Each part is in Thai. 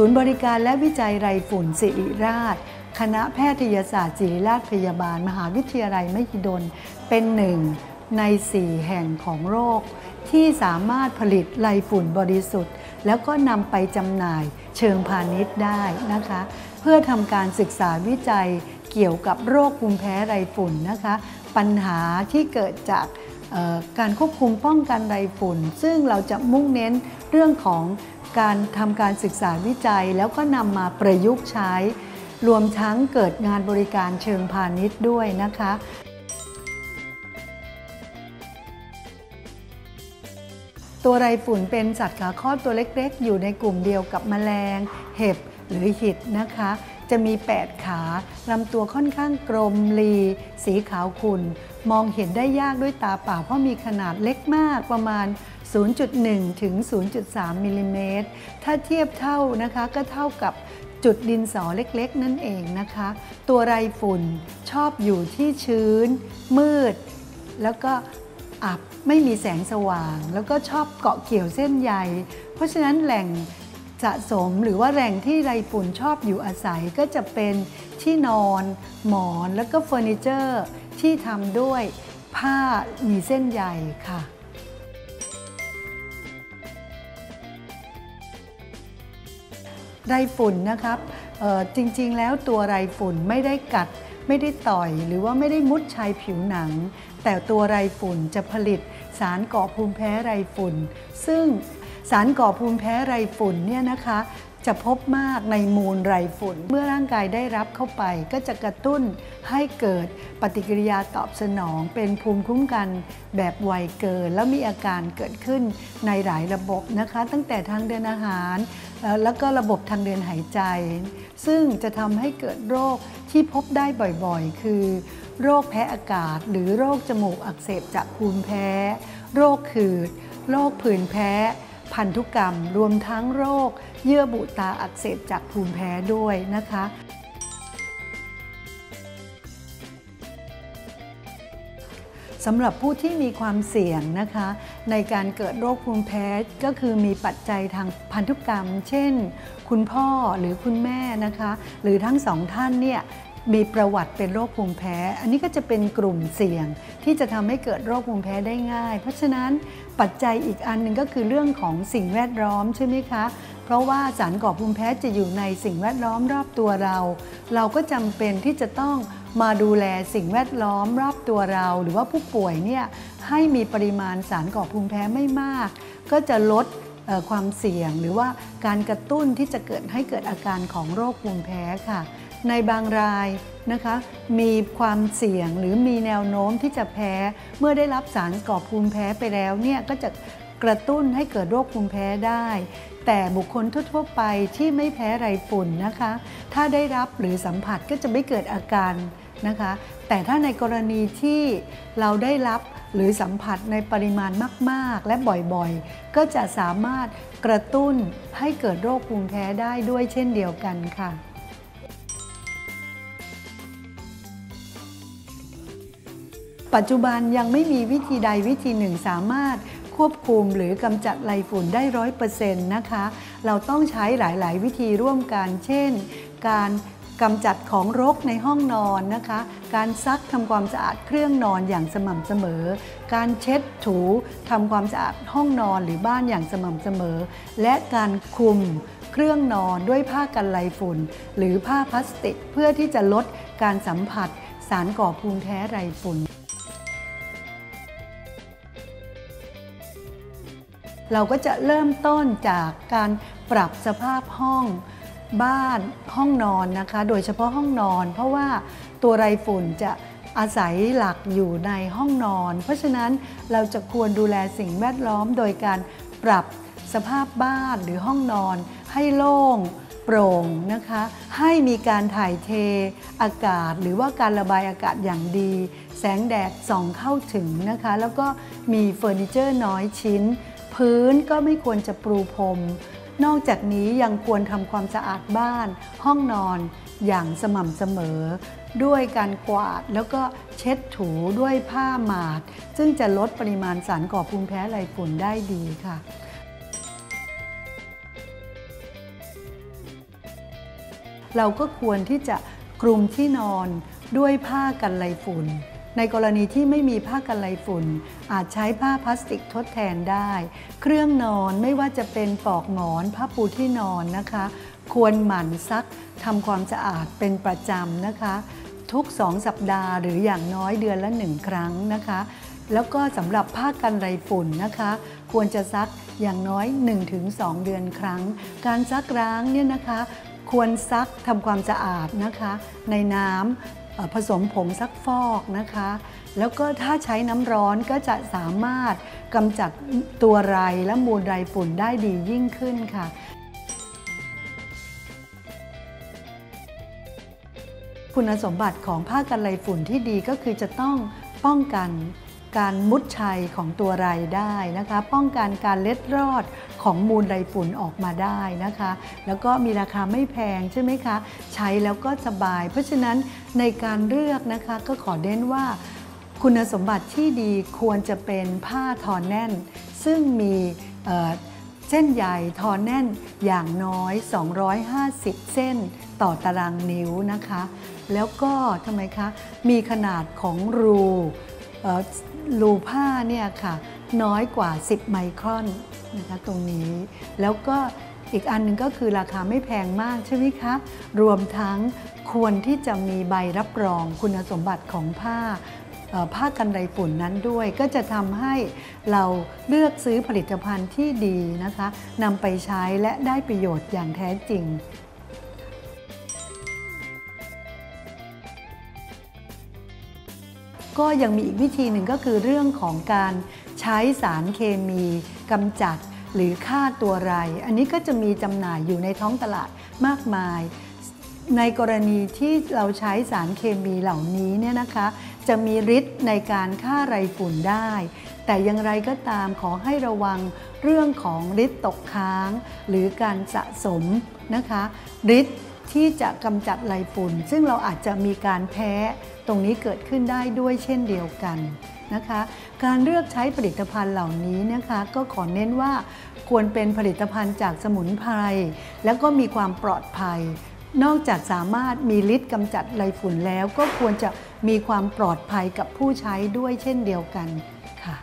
ศูนย์บริการและวิจัยไรฝุ่นศิริราช คณะแพทยศาสตร์ศิริราชพยาบาล มหาวิทยาลัยมหิดล เป็นหนึ่งใน 4 แห่งของโรคที่สามารถผลิตไรฝุ่นบริสุทธิ์ แล้วก็นำไปจำหน่ายเชิงพาณิชย์ได้นะคะ เพื่อทำการศึกษาวิจัยเกี่ยวกับโรคภูมิแพ้ไรฝุ่นนะคะ ปัญหาที่เกิดจากการควบคุมป้องกันไรฝุ่น ซึ่งเราจะมุ่งเน้นเรื่องของ การทำการศึกษาวิจัย แล้วก็นำมาประยุกต์ใช้ รวมทั้งเกิดงานบริการเชิงพาณิชย์ด้วยนะคะตัวไรฝุ่นเป็นสัตว์ขาคลอตัวเล็กๆ อยู่ในกลุ่มเดียวกับแมลง เห็บหรือหิดนะคะ จะมี 8 ขาลำตัวค่อนข้างกลมรีสีขาวขุ่น มองเห็นได้ยากด้วยตาเปล่าเพราะมีขนาดเล็กมากประมาณ 0.1 ถึง 0.3 มิลลิเมตร ถ้าเทียบเท่านะคะก็เท่ากับจุดดินสอเล็กๆ นั่นเองนะคะ ตัวไรฝุ่นชอบอยู่ที่ชื้น มืด แล้วก็อับไม่มีแสงสว่าง แล้วก็ชอบเกาะเกี่ยวเส้นใย เพราะฉะนั้นแหล่ง สะสมหรือว่าแหล่งที่ไรฝุ่นชอบอยู่อาศัยก็จะเป็นที่นอน หมอนแล้วก็เฟอร์นิเจอร์ที่ทำด้วยผ้ามีเส้นใยค่ะไรฝุ่นนะครับจริงๆ แล้วตัวไรฝุ่นไม่ได้กัด ไม่ได้ต่อย หรือว่าไม่ได้มุดชายผิวหนัง แต่ตัวไรฝุ่นจะผลิตสารก่อภูมิแพ้ไรฝุ่น ซึ่ง สารก่อภูมิแพ้ไรฝุ่นเนี่ยนะคะจะพบมากในมูลไรฝุ่น เมื่อร่างกายได้รับเข้าไปก็จะกระตุ้นให้เกิดปฏิกิริยาตอบสนอง เป็นภูมิคุ้มกันแบบไวเกิน แล้วมีอาการเกิดขึ้นในหลายระบบนะคะ ตั้งแต่ทางเดินอาหาร แล้วก็ระบบทางเดินหายใจ ซึ่งจะทำให้เกิดโรคที่พบได้บ่อยๆ คือ โรคแพ้อากาศ หรือโรคจมูกอักเสบจากภูมิแพ้ โรคขืด โรคผื่นแพ้ พันธุกรรม รวมทั้งโรค เยื่อบุตาอักเสบจากภูมิแพ้ด้วยนะคะสำหรับผู้ที่มีความเสี่ยงนะคะ ในการเกิดโรคภูมิแพ้ก็คือมีปัจจัยทางพันธุกรรม เช่น คุณพ่อหรือคุณแม่นะคะ หรือทั้งสองท่านเนี่ย มีประวัติเป็นโรคภูมิแพ้ อันนี้ก็จะเป็นกลุ่มเสี่ยงที่จะทำให้เกิดโรคภูมิแพ้ได้ง่าย เพราะฉะนั้นปัจจัยอีกอันหนึ่งก็คือเรื่องของสิ่งแวดล้อมใช่ไหมคะ เพราะว่าสารก่อภูมิแพ้จะอยู่ในสิ่งแวดล้อมรอบตัวเรา เราก็จำเป็นที่จะต้องมาดูแลสิ่งแวดล้อมรอบตัวเรา หรือว่าผู้ป่วยเนี่ยให้มีปริมาณสารก่อภูมิแพ้ไม่มาก ก็จะลดความเสี่ยงหรือว่าการกระตุ้นที่จะเกิดให้เกิดอาการของโรคภูมิแพ้ค่ะ ในบางรายนะคะมีความเสี่ยงหรือมีแนวโน้มที่จะแพ้ เมื่อได้รับสารก่อภูมิแพ้ไปแล้วเนี่ยก็จะกระตุ้นให้เกิดโรคภูมิแพ้ได้ แต่บุคคลทั่วๆไปที่ไม่แพ้ไรฝุ่นนะคะ ถ้าได้รับหรือสัมผัสก็จะไม่เกิดอาการนะคะ แต่ถ้าในกรณีที่เราได้รับหรือสัมผัสในปริมาณมากๆ และบ่อยๆ ก็จะสามารถกระตุ้นให้เกิดโรคภูมิแพ้ได้ด้วยเช่นเดียวกันค่ะ ปัจจุบันยังไม่มีวิธีใดวิธีหนึ่งสามารถควบคุมหรือกำจัดไรฝุ่นได้ร้อยเปอร์เซ็นต์นะคะ เราต้องใช้หลาย ๆ วิธีร่วมกัน เช่น การกำจัดของรกในห้องนอนนะคะ การซักทำความสะอาดเครื่องนอนอย่างสม่ำเสมอ การเช็ดถูทำความสะอาดห้องนอนหรือบ้านอย่างสม่ำเสมอ และการคุมเครื่องนอนด้วยผ้ากันไรฝุ่น หรือผ้าพลาสติกเพื่อที่จะลดการสัมผัสสารก่อภูมิแพ้ไรฝุ่น เราก็จะเริ่มต้นจากการปรับสภาพห้องบ้านห้องนอนนะคะ โดยเฉพาะห้องนอน เพราะว่าตัวไรฝุ่นจะอาศัยหลักอยู่ในห้องนอน เพราะฉะนั้นเราจะควรดูแลสิ่งแวดล้อมโดยการปรับสภาพบ้านหรือห้องนอน ให้โล่งโปร่งนะคะ ให้มีการถ่ายเทอากาศ หรือว่าการระบายอากาศอย่างดี แสงแดดส่องเข้าถึงนะคะ แล้วก็มีเฟอร์นิเจอร์น้อยชิ้น พื้นก็ไม่ควรจะปรูพรม นอกจากนี้ยังควรทำความสะอาดบ้าน ห้องนอนอย่างสม่ำเสมอ ด้วยการกวาดแล้วก็เช็ดถูด้วยผ้าหมาด ซึ่งจะลดปริมาณสารก่อภูมิแพ้ไรฝุ่นได้ดีค่ะเราก็ควรที่จะกลุ่มที่นอนด้วยผ้ากันไรฝุ่น ในกรณีที่ไม่มีผ้ากันไรฝุ่น อาจใช้ผ้าพลาสติกทดแทนได้ เครื่องนอนไม่ว่าจะเป็นปลอกหมอนผ้าปูที่นอนนะคะ ควรหมั่นซักทำความสะอาดเป็นประจำนะคะ ทุก2สัปดาห์หรืออย่างน้อยเดือนละหนึ่งครั้งนะคะ แล้วก็สำหรับผ้ากันไรฝุ่นนะคะ ควรจะซักอย่างน้อย 1-2 เดือนครั้ง การซักร้างเนี่ยนะคะควรซักทำความสะอาดนะคะ ในน้ำ ผสมผงซักฟอกนะคะ แล้วก็ถ้าใช้น้ำร้อนก็จะสามารถกำจัดตัวไรและมูลไรฝุ่นได้ดียิ่งขึ้นค่ะคุณสมบัติของผ้ากันไรฝุ่นที่ดีก็คือจะต้องป้องกัน การมุดชัยของตัวไรได้นะคะ ป้องกันการเล็ดรอดของมูลไรฝุ่นออกมาได้นะคะ แล้วก็มีราคาไม่แพงใช่ไหมคะ ใช้แล้วก็สบาย เพราะฉะนั้นในการเลือกนะคะก็ขอเน้นว่า คุณสมบัติที่ดีควรจะเป็นผ้าทอแน่น ซึ่งมีเเส้นใยทอแน่นอย่างน้อย 250 เส้นต่อตารางนิ้วนะคะ แล้วก็ทำไมคะ มีขนาดของรู รูผ้าเนี่ยค่ะน้อยกว่า 10 ไมครอนนะคะตรงนี้ แล้วก็อีกอันหนึ่งก็คือราคาไม่แพงมากใช่ไหมคะ รวมทั้งควรที่จะมีใบรับรองคุณสมบัติของผ้าผ้ากันไรฝุ่นนั้นด้วย ก็จะทำให้เราเลือกซื้อผลิตภัณฑ์ที่ดีนะคะนำไปใช้และได้ประโยชน์อย่างแท้จริง ก็ยังมีอีกวิธีหนึ่งก็คือเรื่องของการใช้สารเคมีกำจัดหรือฆ่าตัวไร อันนี้ก็จะมีจำหน่ายอยู่ในท้องตลาดมากมาย ในกรณีที่เราใช้สารเคมีเหล่านี้เนี่ยนะคะ จะมีฤทธิ์ในการฆ่าไรฝุ่นได้ แต่อย่างไรก็ตามขอให้ระวังเรื่องของฤทธิ์ตกค้าง หรือการสะสมนะคะฤทธิ์ที่จะกำจัดไรฝุ่น ซึ่งเราอาจจะมีการแพ้ ตรงนี้เกิดขึ้นได้ด้วยเช่นเดียวกันนะคะ การเลือกใช้ผลิตภัณฑ์เหล่านี้นะคะก็ขอเน้นว่าควรเป็นผลิตภัณฑ์จากสมุนไพรแล้วก็มีความปลอดภัย นอกจากสามารถมีฤทธิ์กำจัดไรฝุ่นแล้ว ก็ควรจะมีความปลอดภัยกับผู้ใช้ด้วยเช่นเดียวกันค่ะ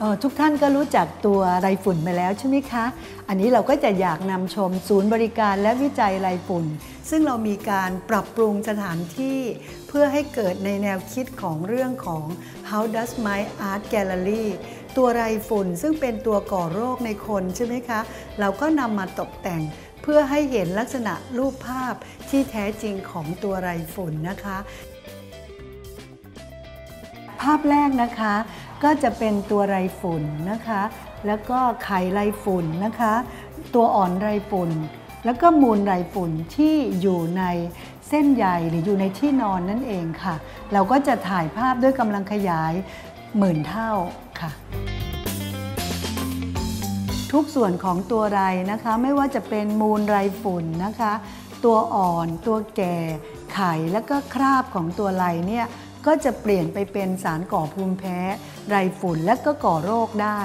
ออทุกท่านก็รู้จักตัวไรฝุ่นไปแล้วใช่ไหมคะ อันนี้เราก็จะอยากนำชมศูนย์บริการและวิจัยไรฝุ่น ซึ่งเรามีการปรับปรุงสถานที่เพื่อให้เกิดในแนวคิดของเรื่องของ How does my art gallery ตัวไรฝุ่นซึ่งเป็นตัวก่อโรคในคนใช่ไหมคะ เราก็นำมาตกแต่งเพื่อให้เห็นลักษณะรูปภาพที่แท้จริงของตัวไรฝุ่นนะคะ ภาพแรกนะคะก็จะเป็นตัวไรฝุ่นนะคะ แล้วก็ไข่ไรฝุ่นนะคะ ตัวอ่อนไรฝุ่น แล้วก็มูลไรฝุ่นที่อยู่ในเส้นใยหรืออยู่ในที่นอนนั่นเองค่ะ เราก็จะถ่ายภาพด้วยกำลังขยายหมื่นเท่าค่ะ ทุกส่วนของตัวไรนะคะ ไม่ว่าจะเป็นมูลไรฝุ่นนะคะ ตัวอ่อน ตัวแก่ ไข่แล้วก็คราบของตัวไรเนี่ยก็จะเปลี่ยนไปเป็นสารก่อภูมิแพ้ ไรฝุ่นและก็ก่อโรคได้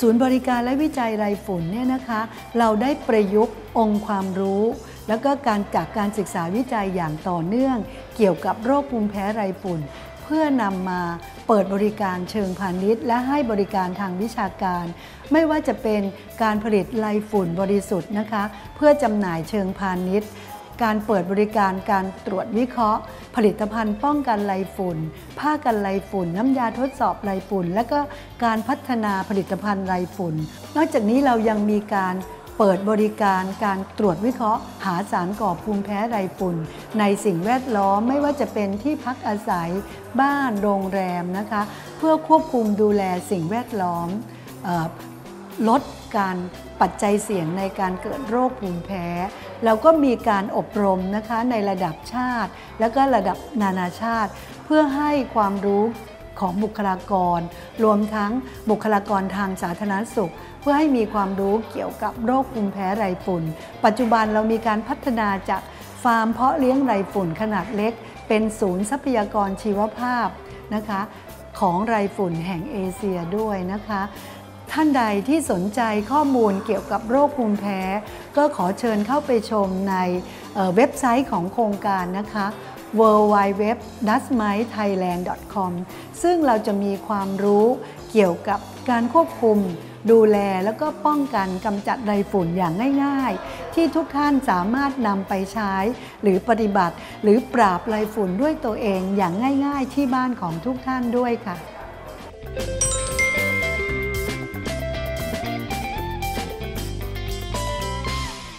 ศูนย์บริการและวิจัยไรฝุ่นเนี่ยนะคะ เราได้ประยุกต์องค์ความรู้ แล้วก็การจากการศึกษาวิจัยอย่างต่อเนื่อง เกี่ยวกับโรคภูมิแพ้ไรฝุ่น เพื่อนำมาเปิดบริการเชิงพาณิชย์ และให้บริการทางวิชาการ ไม่ว่าจะเป็นการผลิตไรฝุ่นบริสุทธิ์นะคะ เพื่อจำหน่ายเชิงพาณิชย์ การเปิดบริการการตรวจวิเคราะห์ ผลิตภัณฑ์ป้องกันไรฝุ่น ผ้ากันไรฝุ่น น้ำยาทดสอบไรฝุ่น และก็การพัฒนาผลิตภัณฑ์ไรฝุ่น นอกจากนี้เรายังมีการเปิดบริการการตรวจวิเคราะห์ หาสารก่อภูมิแพ้ไรฝุ่น ในสิ่งแวดล้อมไม่ว่าจะเป็นที่พักอาศัย บ้านโรงแรมนะคะ เพื่อควบคุมดูแลสิ่งแวดล้อมเลดการปัจจัยเสี่ยงในการเกิดโรคภูมิแพ้ แล้วก็มีการอบรมนะคะในระดับชาติ แล้วก็ระดับนานาชาติ เพื่อให้ความรู้ของบุคลากร รวมทั้งบุคลากรทางสาธารณสุข เพื่อให้มีความรู้เกี่ยวกับโรคภูมิแพ้ไรฝุ่น ปัจจุบันเรามีการพัฒนาจากฟาร์มเพาะเลี้ยงไรฝุ่นขนาดเล็ก เป็นศูนย์ทรัพยากรชีวภาพนะคะของไรฝุ่นแห่งเอเชียด้วยนะคะ ท่านใดที่สนใจข้อมูลเกี่ยวกับโรคภูมิแพ้ ก็ขอเชิญเข้าไปชมในเเว็บไซต์ของโครงการนะคะ w w w d u s m i t e t h a i l a n d c o m ซึ่งเราจะมีความรู้เกี่ยวกับการควบคุม ดูแลแล้วก็ป้องกันกำจัดไรฝุ่นอย่างง่ายๆ ที่ทุกท่านสามารถนำไปใช้ หรือปฏิบัติ หรือปราบไรฝุ่นด้วยตัวเองอย่างง่ายๆ ที่บ้านของทุกท่านด้วยค่ะ